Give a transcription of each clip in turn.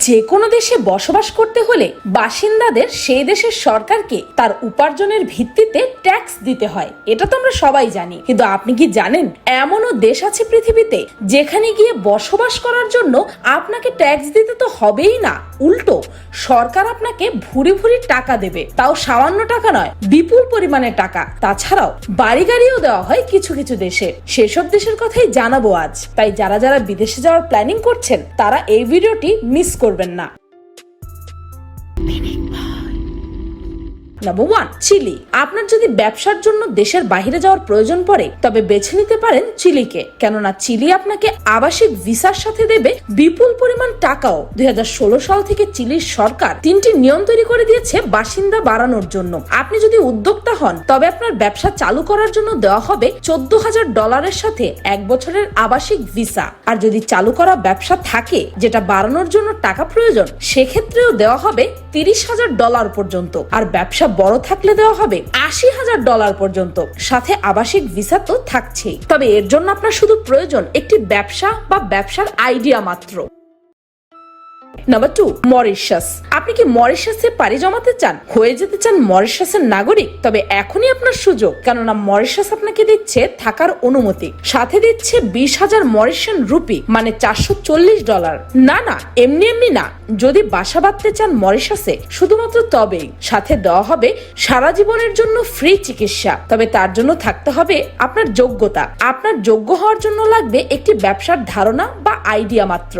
যে কোনো দেশে বসবাস করতে হলে বাসিন্দাদের সেই দেশের সরকারকে তার উপার্জনের ভিত্তিতে ট্যাক্স দিতে হয়। এটা তো আমরা সবাই জানি। কিন্তু আপনি কি জানেন, এমনও দেশ আছে পৃথিবীতে যেখানে গিয়ে বসবাস করার জন্য আপনাকে ট্যাক্স দিতে তো হবেই না। উল্টো, সরকার আপনাকে ভুরি ভুরি টাকা দেবে। তাও সামান্য টাকা নয়, বিপুল পরিমাণে টাকা। তাছাড়াও বাড়ি গাড়িও দেওয়া হয় কিছু কিছু দেশে। সেসব দেশের কথাই জানাব আজ। তাই যারা যারা বিদেশে যাওয়ার প্ল্যানিং করছেন, তারা এই ভিডিওটি মিস করবেন না। Number one chilli. আপনার যদি ব্যবসার জন্য দেশের বাইরে যাওয়ার প্রয়োজন পড়ে, তবে বেছে নিতে পারেন চিলিকে। কেননা চিলি আপনাকে আবাসিক ভিসার সাথে দেবে বিপুল পরিমাণ টাকাও। দুই হাজার ষোলো সাল থেকে চিলির সরকার তিনটি নিয়ম তৈরি করে দিয়েছে বাসিন্দা বাড়ানোর জন্য। আপনি যদি উদ্যোক্তা হন, তবে আপনার ব্যবসা চালু করার জন্য দেওয়া হবে চোদ্দ হাজার ডলারের সাথে এক বছরের আবাসিক ভিসা। আর যদি চালু করা ব্যবসা থাকে, যেটা বাড়ানোর জন্য টাকা প্রয়োজন, সেক্ষেত্রেও দেওয়া হবে তিরিশ হাজার ডলার পর্যন্ত, আর ব্যবসা বড় থাকলে দেওয়া হবে আশি হাজার ডলার পর্যন্ত। সাথে আবাসিক ভিসা তো থাকছেই। তবে এর জন্য আপনার শুধু প্রয়োজন একটি ব্যবসা বা ব্যবসার আইডিয়া মাত্র। নাম্বার টু মরিশাস আপনি কি মরিশাসে পাড়ি জমাতে চান? হয়ে যেতে চান মরিশাসের নাগরিক, তবে এখনই আপনার সুযোগ, কেননা মরিশাস আপনাকে দিচ্ছে থাকার অনুমতি। সাথে দিচ্ছে বিশ হাজার মরিশান রুপি মানে চারশো চল্লিশ ডলার না না, এমনি এমনি না। যদি বাসা বাঁধতে চান মরিশাসে শুধুমাত্র তবেই। সাথে দেওয়া হবে সারা জীবনের জন্য ফ্রি চিকিৎসা, তবে তার জন্য থাকতে হবে আপনার যোগ্যতা। আপনার যোগ্য হওয়ার জন্য লাগবে একটি ব্যবসার ধারণা বা আইডিয়া মাত্র।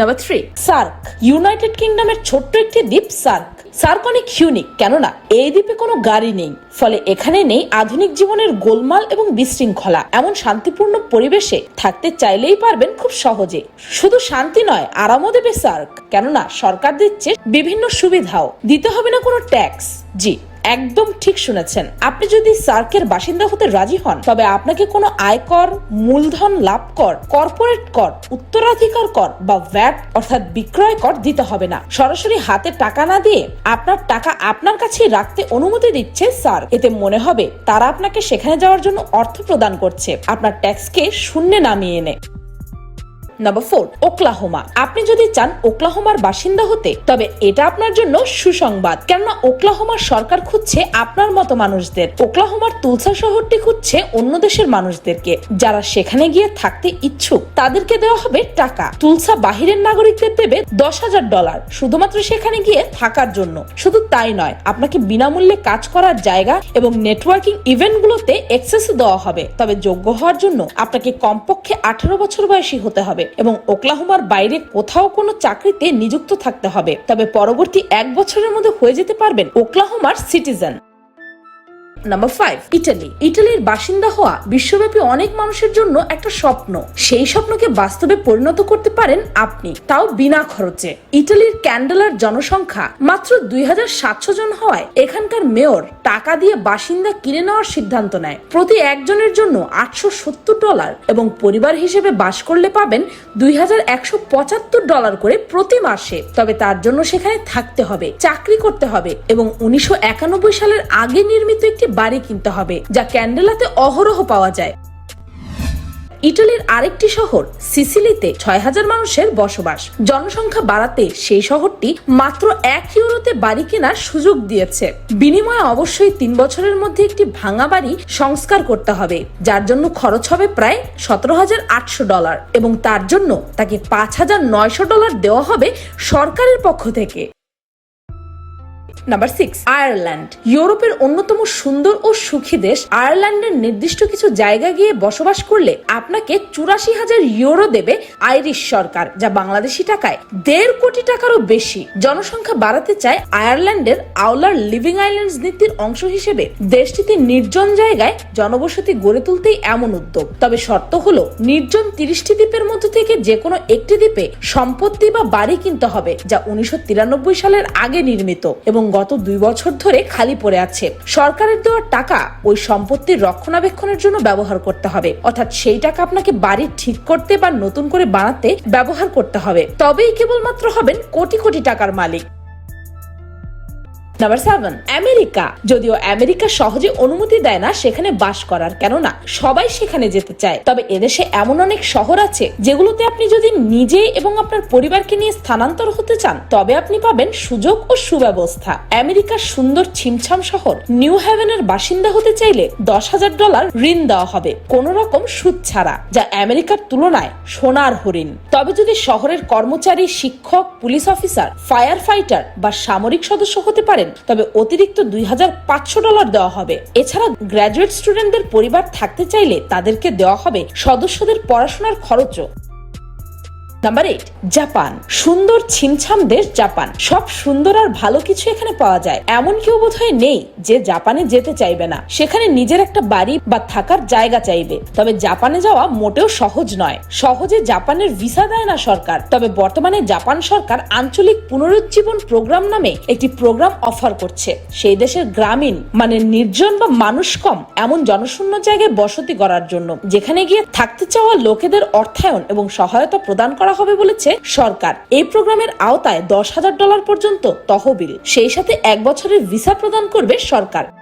নাম্বার থ্রি সার্ক ইউনাইটেড কিংডমের ছোট্ট একটি দ্বীপ সার্ক সার্ক অনেক ইউনিক কেননা এই দ্বীপে কোনো গাড়ি নেই। ফলে এখানে নেই আধুনিক জীবনের গোলমাল এবং বিশৃঙ্খলা। এমন শান্তিপূর্ণ পরিবেশে থাকতে চাইলেই পারবেন খুব সহজে। শুধু শান্তি নয়, আরামও দেবে সার্ক কেননা সরকার দিচ্ছে বিভিন্ন সুবিধাও। দিতে হবে না কোনো ট্যাক্স জি। একদম ঠিক শুনেছেন। আপনি যদি সার্কের বাসিন্দা হতে রাজি হন, তবে আপনাকে কোনো আয়কর, মূলধন লাভ কর, কর্পোরেট কর, উত্তরাধিকার কর বা ভ্যাট অর্থাৎ বিক্রয় কর দিতে হবে না। সরাসরি হাতে টাকা না দিয়ে আপনার টাকা আপনার কাছেই রাখতে অনুমতি দিচ্ছে স্যার এতে মনে হবে তারা আপনাকে সেখানে যাওয়ার জন্য অর্থ প্রদান করছে। আপনার ট্যাক্সকে শূন্যে নামিয়ে এনে। নাম্বার ফোর ওকলাহোমা আপনি যদি চান ওকলাহোমার বাসিন্দা হতে, তবে এটা আপনার জন্য সুসংবাদ। কেননা ওকলাহোমার সরকার খুঁজছে আপনার মতো মানুষদের। ওকলাহোমার তুলসা শহরটি খুঁজছে অন্য দেশের মানুষদেরকে। যারা সেখানে গিয়ে থাকতে ইচ্ছুক, তাদেরকে দেওয়া হবে টাকা। তুলসা বাহিরের নাগরিকদের দেবে দশ হাজার ডলার, শুধুমাত্র সেখানে গিয়ে থাকার জন্য। শুধু তাই নয়, আপনাকে বিনামূল্যে কাজ করার জায়গা এবং নেটওয়ার্কিং ইভেন্টগুলোতে অ্যাক্সেস দেওয়া হবে। তবে যোগ্য হওয়ার জন্য আপনাকে কমপক্ষে আঠারো বছর বয়সী হতে হবে। এবং ওকলাহোমার বাইরে কোথাও কোনো চাকরিতে নিযুক্ত থাকতে হবে। তবে পরবর্তী এক বছরের মধ্যে হয়ে যেতে পারবেন ওকলাহোমার সিটিজেন। নাম্বার ফাইভ ইটালি ইটালির বাসিন্দা হওয়া বিশ্বব্যাপী অনেক মানুষের জন্য একটা স্বপ্ন। সেই স্বপ্নকে বাস্তবে পরিণত করতে পারেন আপনি, তাও বিনা খরচে। ইটালির ক্যান্ডেলার জনসংখ্যা মাত্র দুই হাজার সাতশো জন হওয়ায় এখানকার মেয়র টাকা দিয়ে বাসিন্দা কিনে নেওয়ার সিদ্ধান্ত নেয়। প্রতি একজনের জন্য আটশো সত্তর ডলার এবং পরিবার হিসেবে বাস করলে পাবেন দুই হাজার একশো পঁচাত্তর ডলার করে প্রতি মাসে। তবে তার জন্য সেখানে থাকতে হবে, চাকরি করতে হবে এবং উনিশশো একানব্বই সালের আগে নির্মিত একটি বাড়ি কিনতে হবে, যা ক্যান্ডেলাতে অহরহ পাওয়া যায়। ইটালির আরেকটি শহর, সিসিলিতে ছয় হাজার মানুষের বসবাস। জনসংখ্যা বাড়াতে সেই শহরটি মাত্র এক ইউরোতে বাড়ি কেনার সুযোগ দিয়েছে। বিনিময়ে অবশ্যই তিন বছরের মধ্যে একটি ভাঙা বাড়ি সংস্কার করতে হবে, যার জন্য খরচ হবে প্রায় সতেরো হাজার আটশো ডলার এবং তার জন্য তাকে পাঁচ হাজার নয়শো ডলার দেওয়া হবে সরকারের পক্ষ থেকে। নাম্বার সিক্স আয়ারল্যান্ড ইউরোপের অন্যতম সুন্দর ও সুখী দেশ আয়ারল্যান্ডের নির্দিষ্ট কিছু জায়গা গিয়ে বসবাস করলে আপনাকে চুরাশি হাজার ইউরো দেবে আইরিশ সরকার, যা বাংলাদেশি টাকায়। দেড় কোটি টাকারও বেশি। জনসংখ্যা বাড়াতে চায় আয়ারল্যান্ডের আউলার লিভিং আইল্যান্ডস নীতির অংশ হিসেবে। দেশটিতে নির্জন জায়গায় জনবসতি গড়ে তুলতেই এমন উদ্যোগ। তবে শর্ত হলো, নির্জন তিরিশটি দ্বীপের মধ্যে থেকে যে কোনো একটি দ্বীপে সম্পত্তি বা বাড়ি কিনতে হবে, যা উনিশশো তিরানব্বই সালের আগে নির্মিত। এবং গত দুই বছর ধরে খালি পড়ে আছে। সরকারের দেওয়ার টাকা ওই সম্পত্তির রক্ষণাবেক্ষণের জন্য ব্যবহার করতে হবে। অর্থাৎ সেই টাকা আপনাকে বাড়ি ঠিক করতে বা নতুন করে বানাতে ব্যবহার করতে হবে। তবেই কেবলমাত্র হবেন কোটি কোটি টাকার মালিক। নাম্বার সেভেন আমেরিকা যদিও আমেরিকা সহজে অনুমতি দেয় না সেখানে বাস করার, কেননা সবাই সেখানে যেতে চায়। তবে এদেশে এমন অনেক শহর আছে যেগুলোতে আপনি যদি নিজে এবং আপনার পরিবারকে নিয়ে স্থানান্তর হতে চান, তবে আপনি পাবেন সুযোগ ও সুব্যবস্থা। আমেরিকার সুন্দর ছিমছাম শহর। নিউ হ্যাভেনের বাসিন্দা হতে চাইলে দশ হাজার ডলার ঋণ দেওয়া হবে, কোন রকম সুদ ছাড়া, যা আমেরিকার তুলনায় সোনার হরিণ। তবে যদি শহরের কর্মচারী, শিক্ষক, পুলিশ অফিসার ফায়ার ফাইটার বা সামরিক সদস্য হতে পারেন তবে অতিরিক্ত দুই হাজার পাঁচশো ডলার দেওয়া হবে। এছাড়া গ্র্যাজুয়েট স্টুডেন্টদের পরিবার থাকতে চাইলে তাদেরকে দেওয়া হবে সদস্যদের পড়াশোনার খরচও। Number eight Japan. সুন্দর ছিমছাম দেশ জাপান। সব সুন্দর আর ভালো কিছু এখানে পাওয়া যায়। এমন কেউ বোধহয় নেই যে জাপানে যেতে চাইবে না। সেখানে নিজের একটা বাড়ি বা থাকার জায়গা চাইবে। তবে জাপানে যাওয়া মোটেও সহজ নয়। সহজে জাপানের ভিসা দেয় না সরকার। তবে বর্তমানে জাপান সরকার আঞ্চলিক পুনরুজ্জীবন প্রোগ্রাম নামে একটি প্রোগ্রাম অফার করছে। সেই দেশের গ্রামীণ মানে নির্জন বা মানুষ কম, এমন জনশূন্য জায়গায় বসতি করার জন্য। যেখানে গিয়ে থাকতে চাওয়া লোকেদের অর্থায়ন এবং সহায়তা প্রদান করা হবে বলেছে সরকার। এই প্রোগ্রামের আওতায় দশ হাজার ডলার পর্যন্ত তহবিল। সেই সাথে এক বছরের ভিসা প্রদান করবে সরকার।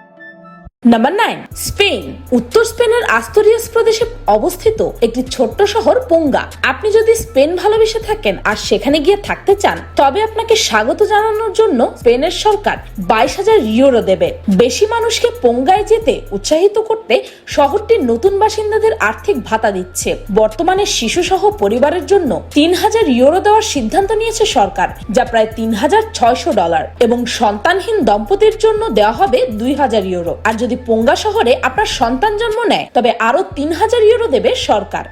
নাম্বার নাইন স্পেন উত্তর স্পেনের আস্তরিয়াস প্রদেশে অবস্থিত একটি ছোট্ট শহর পোঙ্গা। আপনি যদি স্পেন ভালোবেসে থাকেন আর সেখানে গিয়ে থাকতে চান, তবে আপনাকে স্বাগত জানানোর জন্য স্পেনের সরকার বাইশ হাজার ইউরো দেবে। বেশি মানুষকে পোঙ্গায় যেতে উৎসাহিত করতে শহরটির নতুন বাসিন্দাদের আর্থিক ভাতা দিচ্ছে। বর্তমানে শিশু সহ পরিবারের জন্য তিন হাজার ইউরো দেওয়ার সিদ্ধান্ত নিয়েছে সরকার, যা প্রায় তিন হাজার ছয়শো ডলার এবং সন্তানহীন দম্পতির জন্য দেওয়া হবে দুই হাজার ইউরো। আর যদি পোঙ্গা শহরে আপনার সন্তান জন্ম নেয়, তবে আরও তিন হাজার ইউরো দেবে সরকার।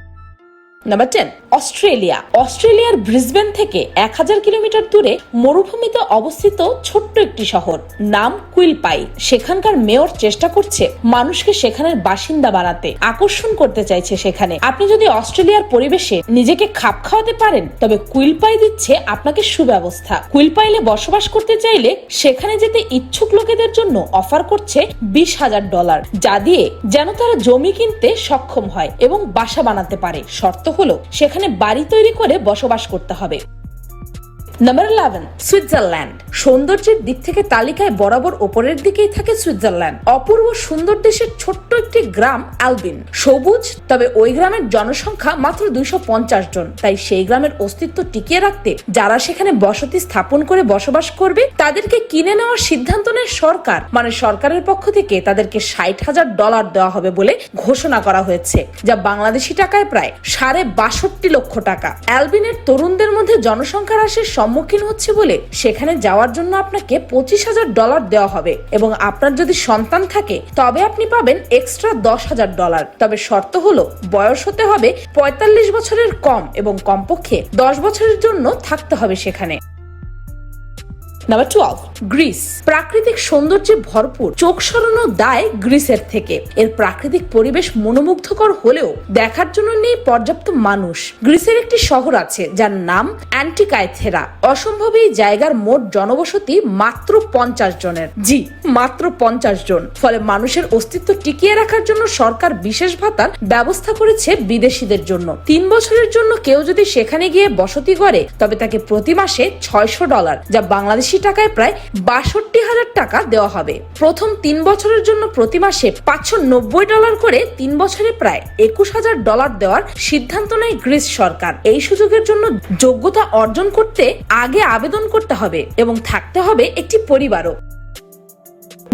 Number ten Australia. অস্ট্রেলিয়ার ব্রিসবেন থেকে এক হাজার কিলোমিটার দূরে মরুভূমিতে অবস্থিত ছোট্ট একটি শহর, নাম কুইলপাই। সেখানকার মেয়র চেষ্টা করছে মানুষকে সেখানের বাসিন্দা বানাতে, আকর্ষণ করতে চাইছে সেখানে। আপনি যদি অস্ট্রেলিয়ার পরিবেশে নিজেকে খাপ খাওয়াতে পারেন, তবে কুইলপাই দিচ্ছে আপনাকে সুব্যবস্থা। কুইলপাইলে বসবাস করতে চাইলে সেখানে যেতে ইচ্ছুক লোকেদের জন্য অফার করছে বিশ হাজার ডলার, যা দিয়ে যেন তারা জমি কিনতে সক্ষম হয় এবং বাসা বানাতে পারে। শর্ত হলো, সেখানে বাড়ি তৈরি করে বসবাস করতে হবে। নাম্বার ইলেভেন সুইজারল্যান্ড সৌন্দর্যের দিক থেকে তালিকায় বরাবর ওপরের দিকেই থাকে সুইজারল্যান্ড অপূর্ব সুন্দর দেশের ছোট্ট একটি গ্রাম অ্যালবিন সবুজ, তবে ওই গ্রামের জনসংখ্যা মাত্র দুইশো জন। তাই সেই গ্রামের অস্তিত্ব টিকিয়ে রাখতে যারা সেখানে বসতি স্থাপন করে বসবাস করবে, তাদেরকে কিনে নেওয়ার সিদ্ধান্ত নেয় সরকার। মানে সরকারের পক্ষ থেকে তাদেরকে ষাট হাজার ডলার দেওয়া হবে বলে ঘোষণা করা হয়েছে, যা বাংলাদেশি টাকায় প্রায় সাড়ে বাষট্টি লক্ষ টাকা। অ্যালবিনের তরুণদের মধ্যে জনসংখ্যা হ্রাসের সম্মুখীন হচ্ছে বলে সেখানে যাওয়ার জন্য আপনাকে পঁচিশ হাজার ডলার দেওয়া হবে এবং আপনার যদি সন্তান থাকে, তবে আপনি পাবেন এক্সট্রা দশ হাজার ডলার। তবে শর্ত হলো, বয়স হতে হবে পঁয়তাল্লিশ বছরের কম এবং কমপক্ষে দশ বছরের জন্য থাকতে হবে সেখানে। নাম্বার টুয়েলভ গ্রিস প্রাকৃতিক সৌন্দর্যে ভরপুর, চোখ সরানো দায় গ্রিসের থেকে। এর প্রাকৃতিক পরিবেশ মনোমুগ্ধকর হলেও দেখার জন্য নেই পর্যাপ্ত মানুষ। গ্রিসের একটি শহর আছে, যার নাম অ্যান্টিকায়থেরা অসম্ভব এই জায়গার মোট জনবসতি মাত্র পঞ্চাশ জনের। জি মাত্র পঞ্চাশ জন। ফলে মানুষের অস্তিত্ব টিকিয়ে রাখার জন্য সরকার বিশেষ ভাতার ব্যবস্থা করেছে বিদেশিদের জন্য। তিন বছরের জন্য কেউ যদি সেখানে গিয়ে বসতি করে তবে তাকে প্রতি মাসে ছয়শো ডলার, যা বাংলাদেশি টাকায় প্রায় বাষট্টি হাজার টাকা দেওয়া হবে। প্রথম তিন বছরের জন্য প্রতি মাসে পাঁচশো নব্বই ডলার করে তিন বছরে প্রায় একুশ হাজার ডলার দেওয়ার সিদ্ধান্ত নেয় গ্রিস সরকার। এই সুযোগের জন্য যোগ্যতা অর্জন করতে আগে আবেদন করতে হবে এবং থাকতে হবে একটি পরিবারও।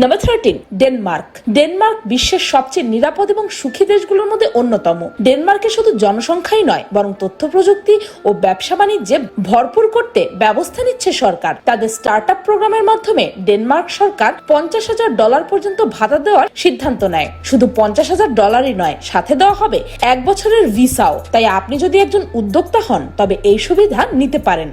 নাম্বার থার্টিন ডেনমার্ক ডেনমার্ক বিশ্বের সবচেয়ে নিরাপদ এবং সুখী দেশগুলোর মধ্যে অন্যতম। ডেনমার্কে শুধু জনসংখ্যাই নয়, বরং তথ্য প্রযুক্তি ও ব্যবসা বাণিজ্যে ভরপুর করতে ব্যবস্থা নিচ্ছে সরকার। তাদের স্টার্ট আপ প্রোগ্রামের মাধ্যমে ডেনমার্ক সরকার পঞ্চাশ হাজার ডলার পর্যন্ত ভাতা দেওয়ার সিদ্ধান্ত নেয়। শুধু পঞ্চাশ হাজার ডলারই নয়, সাথে দেওয়া হবে এক বছরের ভিসাও। তাই আপনি যদি একজন উদ্যোক্তা হন, তবে এই সুবিধা নিতে পারেন।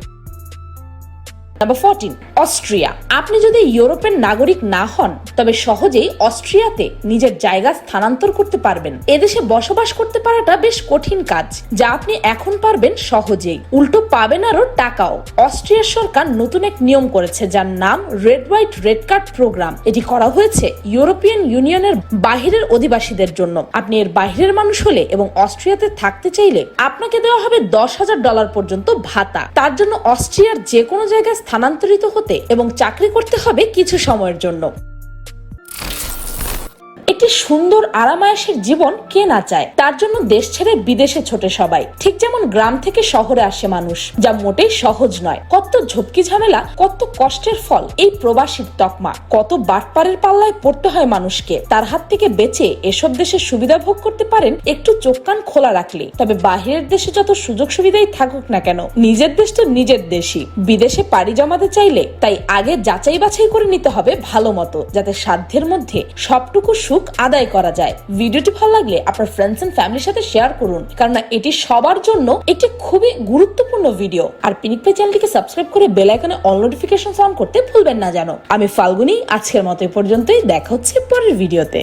নাম্বার ফোরটিন অস্ট্রিয়া আপনি যদি ইউরোপের নাগরিক না হন, তবে সহজেই অস্ট্রিয়াতে নিজের জায়গা স্থানান্তর করতে পারবেন। এদেশে বসবাস করতে পারাটা বেশ কঠিন কাজ, যা আপনি এখন পারবেন সহজেই। উল্টো পাবেন আরও টাকাও। অস্ট্রিয়ার সরকার নতুন এক নিয়ম করেছে, যার নাম red white red card programme এটি করা হয়েছে ইউরোপিয়ান ইউনিয়নের বাহিরের অধিবাসীদের জন্য। আপনি এর বাহিরের মানুষ হলে এবং অস্ট্রিয়াতে থাকতে চাইলে আপনাকে দেওয়া হবে দশ হাজার ডলার পর্যন্ত ভাতা। তার জন্য অস্ট্রিয়ার যে কোনো জায়গায় স্থানান্তরিত হতে এবং চাকরি করতে হবে কিছু সময়ের জন্য। একটি সুন্দর আরামায়াসের জীবন কে না চায়? তার জন্য দেশ ছেড়ে বিদেশে ছোটে সবাই। ঠিক যেমন গ্রাম থেকে শহরে আসে মানুষ, যা মোটেই সহজ নয়। কত ঝক্কি ঝামেলা, কত কষ্টের ফল, এই প্রবাসীর তকমা। কত বাটপারের পাল্লায় পড়তে হয় মানুষকে। তার হাত থেকে বেঁচে এসব দেশের সুবিধা ভোগ করতে পারেন, একটু চোখ কান খোলা রাখলে। তবে বাহিরের দেশে যত সুযোগ সুবিধাই থাকুক না কেন, নিজের দেশ তো নিজের দেশই। বিদেশে পাড়ি জমাতে চাইলে, তাই আগে যাচাই বাছাই করে নিতে হবে ভালো মতো, যাতে সাধ্যের মধ্যে সবটুকু সুখ আদায় করা যায়। ভিডিওটি ভালো লাগলে আপনার ফ্রেন্ডস এন্ড ফ্যামিলির সাথে শেয়ার করুন। কারণ এটি সবার জন্য একটি খুবই গুরুত্বপূর্ণ ভিডিও আর পিনিক পে চ্যানেলটিকে সাবস্ক্রাইব করে বেল আইকনে অল নোটিফিকেশন অন করতে ভুলবেন না জানো আমি ফাল্গুনি, আজকের মতো এ পর্যন্তই। দেখা হচ্ছে পরের ভিডিওতে